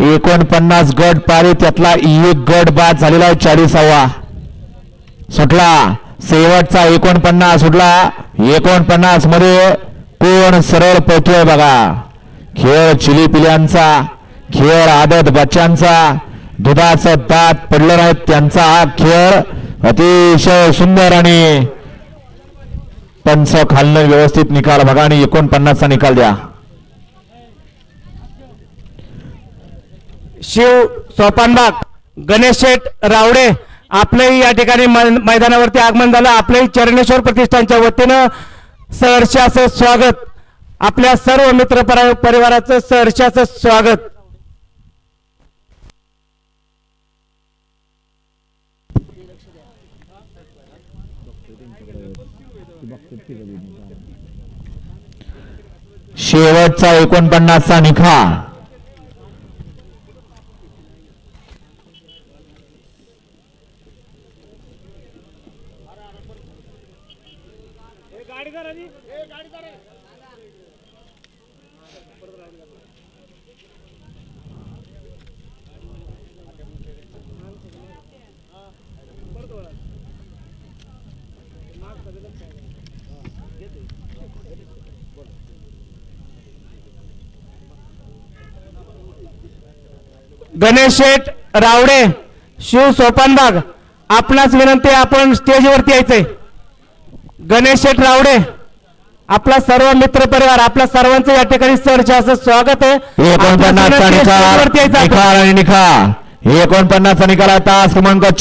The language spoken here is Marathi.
एकोणपन्नास गट पारी त्यातला एक गट बाद झालेला आहे चाळीसावा. सुटला. शेवटचा एकोणपन्नास सुटला. एकोणपन्नासमध्ये कोण सरळ पळतोय बघा. खेळ चिली पिल्यांचा खेळ आदत बच्चांचा दुधाचं दात पडलं नाही त्यांचा हा खेळ अतिशय सुंदर आणि पंच खालनं व्यवस्थित निकाल बघा आणि एकोणपन्नासचा निकाल द्या. शिव सोपानबाग गणेश शेठ रावडे आपलंही या ठिकाणी मैदानावरती आगमन झालं. आपलंही चरणेश्वर प्रतिष्ठानच्या वतीनं सहर्षाचं स्वागत. आपल्या सर्व मित्र परिवाराचं सहर्षाचं स्वागत. शेवटचा एकोणपन्नासचा निकाल गणेश शेठ रावडे शिव सोपानबाग आपणास विनंती आहे, आपण स्टेजवरती यायचंय. गणेश शेठ रावडे आपला सर्व मित्र परिवार आपल्या सर्वांचं या ठिकाणी असं स्वागत आहे. एकोणपन्नासचा निकाल आणि निकाल. एकोणपन्नासचा निकाल आहे तास क्रमांक चार